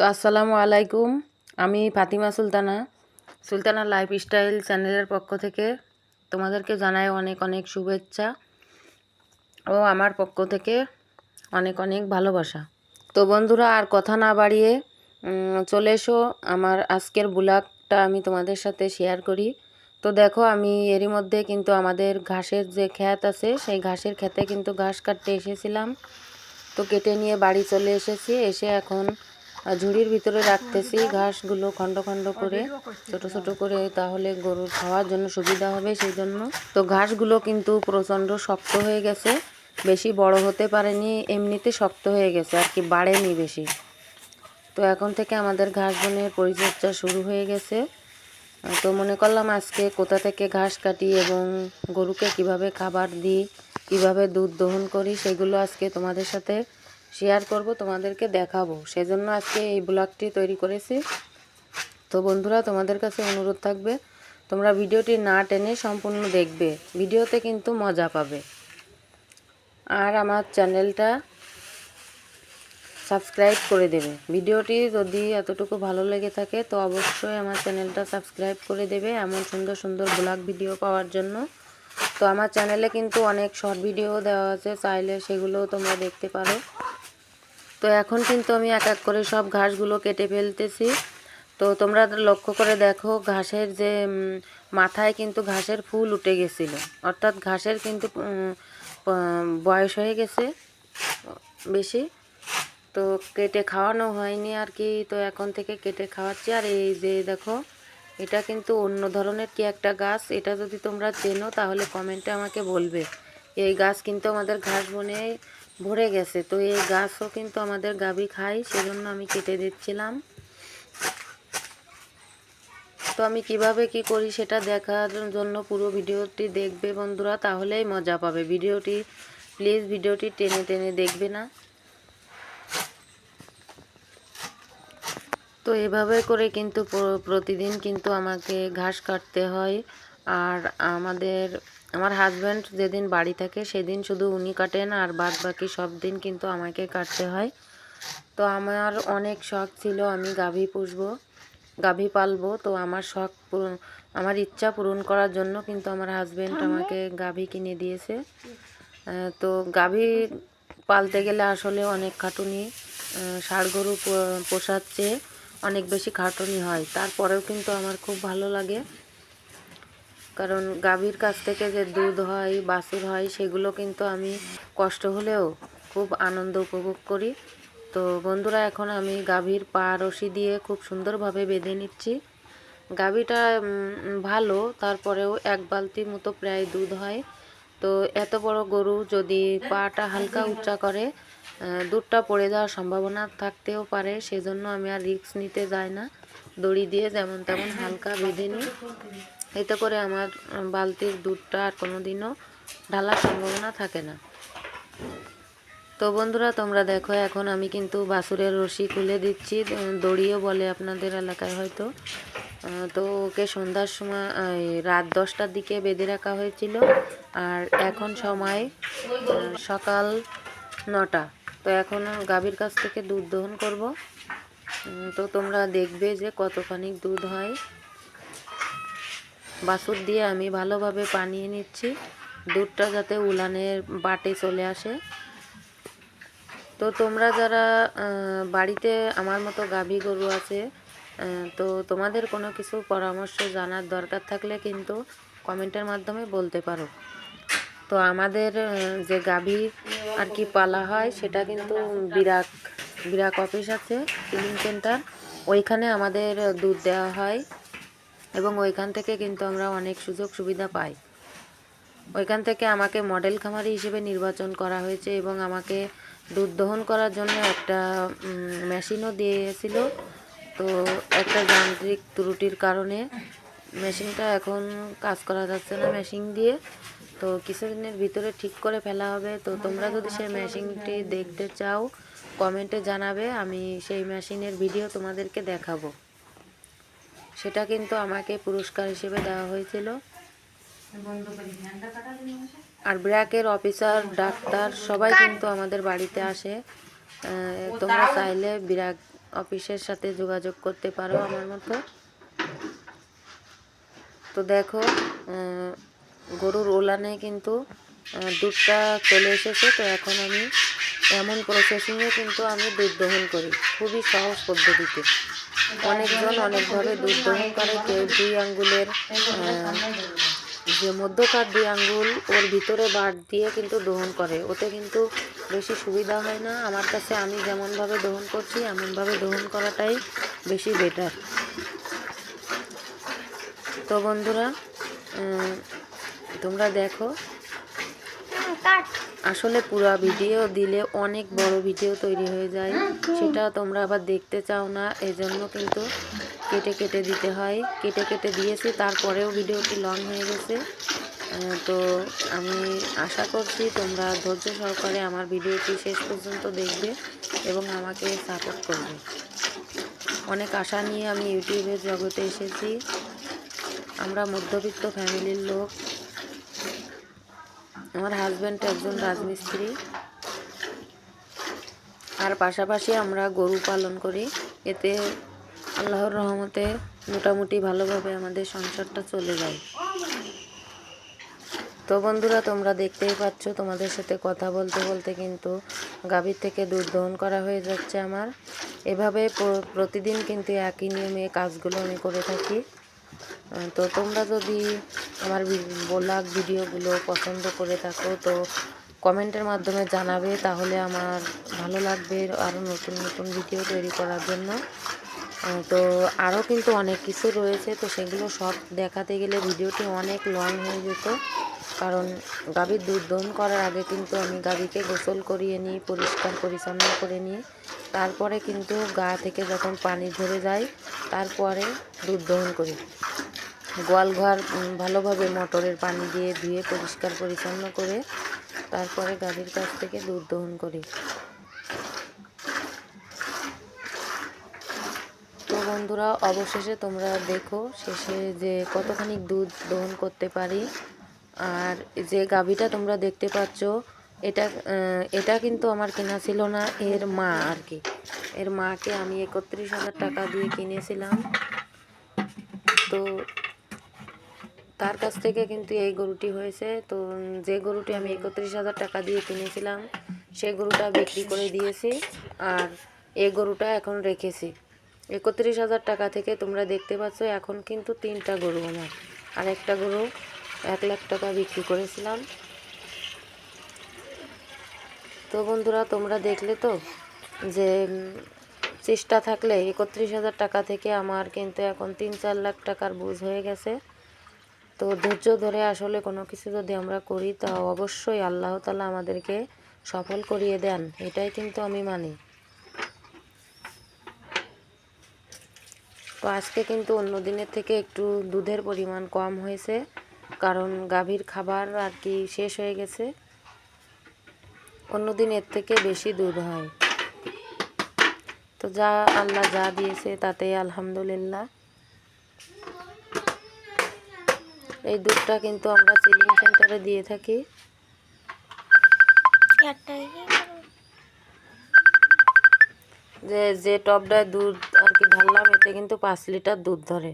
তো আসসালামু আলাইকুম। আমি ফাতিমা সুলতানা সুলতানা লাইফস্টাইল চ্যানেলের পক্ষ থেকে তোমাদেরকে জানাই অনেক অনেক শুভেচ্ছা ও আমার পক্ষ থেকে অনেক অনেক ভালোবাসা। তো বন্ধুরা, আর কথা না বাড়িয়ে চলে এসো আমার আজকের ব্লগটা আমি তোমাদের সাথে শেয়ার করি। তো দেখো, আমি এরই মধ্যে কিন্তু আমাদের ঘাসের যে ক্ষেত আছে, সেই ঘাসের ক্ষেতে কিন্তু ঘাস কাটতে এসেছিলাম। তো কেটে নিয়ে বাড়ি চলে এসেছি। এসে এখন আহ, ঝুড়ির ভিতরে রাখতেছি ঘাসগুলো খণ্ড খণ্ড করে ছোট ছোট করে তাহলে গরুর খাওয়ার জন্য সুবিধা হবে সেই জন্য তো ঘাসগুলো কিন্তু প্রচণ্ড শক্ত হয়ে গেছে বেশি বড় হতে পারেনি এমনিতে শক্ত হয়ে গেছে আর কি বাড়েনি বেশি। তো এখন থেকে আমাদের ঘাস বনের পরিচর্যা শুরু হয়ে গেছে। তো মনে করলাম আজকে কোথা থেকে ঘাস কাটি এবং গরুকে কীভাবে খাবার দিই কীভাবে দুধ দহন করি সেগুলো আজকে তোমাদের সাথে শেয়ার করব, তোমাদেরকে দেখাবো। সেজন্য আজকে এই ব্লগটি তৈরি করেছি। তো বন্ধুরা, তোমাদের কাছে অনুরোধ থাকবে, তোমরা ভিডিওটি না টেনে সম্পূর্ণ দেখবে। ভিডিওতে কিন্তু মজা পাবে। আর আমার চ্যানেলটা সাবস্ক্রাইব করে দেবে। ভিডিওটি যদি এতটুকু ভালো লেগে থাকে, তো অবশ্যই আমার চ্যানেলটা সাবস্ক্রাইব করে দেবে এমন সুন্দর সুন্দর ব্লগ ভিডিও পাওয়ার জন্য। তো আমার চ্যানেলে কিন্তু অনেক শর্ট ভিডিও দেওয়া আছে, চাইলে সেগুলোও তোমরা দেখতে পারো। তো এখন কিন্তু আমি এক এক করে সব ঘাসগুলো কেটে ফেলতেছি। তো তোমরা লক্ষ্য করে দেখো, ঘাসের যে মাথায় কিন্তু ঘাসের ফুল উঠে গেছিল। অর্থাৎ ঘাসের কিন্তু বয়স হয়ে গেছে বেশি। তো কেটে খাওয়ানো হয়নি আর কি। তো এখন থেকে কেটে খাওয়াচ্ছি। আর এই যে দেখো, এটা কিন্তু অন্য ধরনের কি একটা গাছ? এটা যদি তোমরা চেনো তাহলে কমেন্টে আমাকে বলবে। এই গাছ কিন্তু আমাদের ঘাস বনে ভরে গেছে। তো এই গাছও কিন্তু আমাদের গাবি খাই সেজন্য আমি কেটে দিচ্ছিলাম। তো আমি কীভাবে কি করি সেটা দেখার জন্য পুরো ভিডিওটি দেখবে বন্ধুরা, তাহলেই মজা পাবে। ভিডিওটি, প্লিজ ভিডিওটি টেনে টেনে দেখবে না। তো এভাবে করে কিন্তু প্রতিদিন কিন্তু আমাকে ঘাস কাটতে হয়। আর আমাদের আমার হাজব্যান্ড যেদিন বাড়ি থাকে সেদিন শুধু উনি কাটেন আর বাদ বাকি সব দিন কিন্তু আমাকে কাটতে হয়। তো আমার অনেক শখ ছিল আমি গাভী পুষবো গাভী পালবো। তো আমার শখ পূরণ আমার ইচ্ছা পূরণ করার জন্য কিন্তু আমার হাজব্যান্ড আমাকে গাভী কিনে দিয়েছে। তো গাভী পালতে গেলে আসলে অনেক খাটুনি ষাড় গরু পো- পোষার চেয়ে অনেক বেশি খাটুনি হয়। তারপরেও কিন্তু আমার খুব ভালো লাগে। কারণ গাভীর কাছ থেকে যে দুধ হয়, বাছুর হয়, সেগুলো কিন্তু আমি কষ্ট হলেও খুব আনন্দ উপভোগ করি। তো বন্ধুরা, এখন আমি গাভীর পা রশি দিয়ে খুব সুন্দরভাবে বেঁধে নিচ্ছি। গাভীটা ভালো, তারপরেও এক বালতি মতো প্রায় দুধ হয়। তো এত বড় গরু যদি পাটা হালকা উঁচা করে দুধটা পড়ে যাওয়ার সম্ভাবনা থাকতেও পারে, সেজন্য আমি আর রিস্ক নিতে যাই না। দড়ি দিয়ে যেমন তেমন হালকা বেঁধে নিই। এতে করে আমার বালতির দুধটা আর কোনোদিনও ঢালার সম্ভাবনা থাকে না। তো বন্ধুরা, তোমরা দেখো, এখন আমি কিন্তু বাসুরের রশি খুলে দিচ্ছি। দড়িও বলে আপনাদের এলাকায় হয়তো। তো ওকে সন্ধ্যার সময় রাত দশটার দিকে বেঁধে রাখা হয়েছিল। আর এখন সময় সকাল নটা। তো এখন গাভীর কাছ থেকে দুধ দহন করব। তো তোমরা দেখবে যে কতখানি দুধ হয়। বাছুর দিয়ে আমি ভালোভাবে পানিয়ে নিচ্ছি। দুধটা যাতে উলানের বাটে চলে আসে। তো তোমরা যারা বাড়িতে আমার মতো গাভী গরু আছে তো তোমাদের কোনো কিছু পরামর্শ জানার দরকার থাকলে কিন্তু কমেন্টের মাধ্যমে বলতে পারো। তো আমাদের যে গাভী আর কি পালা হয়, সেটা কিন্তু বিরাক বিরাক অফিস আছে ফিলিং সেন্টার ওইখানে আমাদের দুধ দেওয়া হয় এবং ওইখান থেকে কিন্তু আমরা অনেক সুযোগ সুবিধা পাই। ওইখান থেকে আমাকে মডেল খামারি হিসেবে নির্বাচন করা হয়েছে এবং আমাকে দুধ দহন করার জন্য একটা মেশিনও দিয়েছিল। তো একটা যান্ত্রিক ত্রুটির কারণে মেশিনটা এখন কাজ করা যাচ্ছে না মেশিন দিয়ে। তো কিছুদিনের ভিতরে ঠিক করে ফেলা হবে। তো তোমরা যদি সেই মেশিনটি দেখতে চাও কমেন্টে জানাবে, আমি সেই মেশিনের ভিডিও তোমাদেরকে দেখাবো। সেটা কিন্তু আমাকে পুরস্কার হিসেবে দেওয়া হয়েছিল। আর ব্র্যাকের অফিসার ডাক্তার, সবাই কিন্তু আমাদের বাড়িতে আসে। তোমরা চাইলে ব্র্যাক অফিসের সাথে যোগাযোগ করতে পারো আমার মতো। তো দেখো গরুর ওলানে কিন্তু দুধটা চলে এসেছে। তো এখন আমি এমন প্রসেসিংয়ে কিন্তু আমি দুধ দহন করি, খুবই সহজ পদ্ধতিতে। অনেকজন অনেকভাবে দুধ দহন করে, কেউ দুই আঙ্গুলের যে মধ্যকার দুই আঙ্গুল, ওর ভিতরে বাট দিয়ে কিন্তু দহন করে। ওতে কিন্তু বেশি সুবিধা হয় না। আমার কাছে আমি যেমনভাবে দহন করছি, এমনভাবে দহন করাটাই বেশি বেটার তো বন্ধুরা তোমরা দেখো। আসলে পুরো ভিডিও দিলে অনেক বড় ভিডিও তৈরি হয়ে যায়। সেটা তোমরা আবার দেখতে চাও না এজন্য কিন্তু কেটে কেটে দিতে হয়। কেটে কেটে দিয়েছি তারপরেও ভিডিওটি লং হয়ে গেছে। তো আমি আশা করছি তোমরা ধৈর্য সহকারে আমার ভিডিওটি শেষ পর্যন্ত দেখবে এবং আমাকে সাপোর্ট করবে। অনেক আশা নিয়ে আমি ইউটিউবের জগতে এসেছি। আমরা মধ্যবিত্ত ফ্যামিলির লোক। আমার হাজব্যান্ড একজন রাজমিস্ত্রি। আর পাশাপাশি আমরা গরু পালন করি। এতে আল্লাহর রহমতে মোটামুটি ভালোভাবে আমাদের সংসারটা চলে যায়। তো বন্ধুরা, তোমরা দেখতেই পাচ্ছ, তোমাদের সাথে কথা বলতে বলতে কিন্তু গাভীর থেকে দুধ দহন করা হয়ে যাচ্ছে আমার। এভাবে প্রতিদিন কিন্তু একই নিয়মে কাজগুলো আমি করে থাকি। তো তোমরা যদি আমার ব্লগ ভিডিওগুলো পছন্দ করে থাকো, তো কমেন্টের মাধ্যমে জানাবে, তাহলে আমার ভালো লাগবে আরও নতুন নতুন ভিডিও তৈরি করার জন্য। তো আরও কিন্তু অনেক কিছু রয়েছে, তো সেগুলো সব দেখাতে গেলে ভিডিওটি অনেক লং হয়ে যেত। কারণ গাভীর দুধ দহন করার আগে কিন্তু আমি গাভীকে গোসল করিয়ে নিই, পরিষ্কার পরিচ্ছন্ন করে নিই। তারপরে কিন্তু গা থেকে যখন পানি ঝরে যায়, তারপরে দুধ দহন করি। গোয়াল ঘর ভালোভাবে মোটরের পানি দিয়ে ধুয়ে পরিষ্কার পরিচ্ছন্ন করে তারপরে গাভীর কাছ থেকে দুধ দহন করি। তো বন্ধুরা, অবশেষে তোমরা দেখো, শেষে যে কতখানি দুধ দহন করতে পারি। আর যে গাভীটা তোমরা দেখতে পাচ্ছ, এটা এটা কিন্তু আমার কেনা ছিল না, এর মা আর কি। এর মাকে আমি একত্রিশ হাজার টাকা দিয়ে কিনেছিলাম। তো তার কাছ থেকে কিন্তু এই গরুটি হয়েছে। তো যে গরুটি আমি একত্রিশ হাজার টাকা দিয়ে কিনেছিলাম সেই গরুটা বিক্রি করে দিয়েছি আর এই গরুটা এখন রেখেছি। একত্রিশ হাজার টাকা থেকে তোমরা দেখতে পাচ্ছ, এখন কিন্তু তিনটা গরু আমার। আর একটা গরু এক লাখ টাকা বিক্রি করেছিলাম। তো বন্ধুরা, তোমরা দেখলে তো যে চেষ্টা থাকলে একত্রিশ হাজার টাকা থেকে আমার কিন্তু এখন তিন চার লাখ টাকার বুঝ হয়ে গেছে। তো ধৈর্য ধরে আসলে কোনো কিছু যদি আমরা করি তা অবশ্যই আল্লাহ তালা আমাদেরকে সফল করিয়ে দেন। এটাই কিন্তু আমি মানি। তো আজকে কিন্তু অন্য দিনের থেকে একটু দুধের পরিমাণ কম হয়েছে, কারণ গাভীর খাবার আর কি শেষ হয়ে গেছে। অন্য দিন এর থেকে বেশি দুধ হয়। তো যা আল্লাহ যা দিয়েছে তাতে আলহামদুলিল্লাহ। এই দুধটা কিন্তু আমরা চিলিং সেন্টারে দিয়ে থাকি। যে যে টপটায় দুধ আর কি ঢাললাম এতে কিন্তু পাঁচ লিটার দুধ ধরে।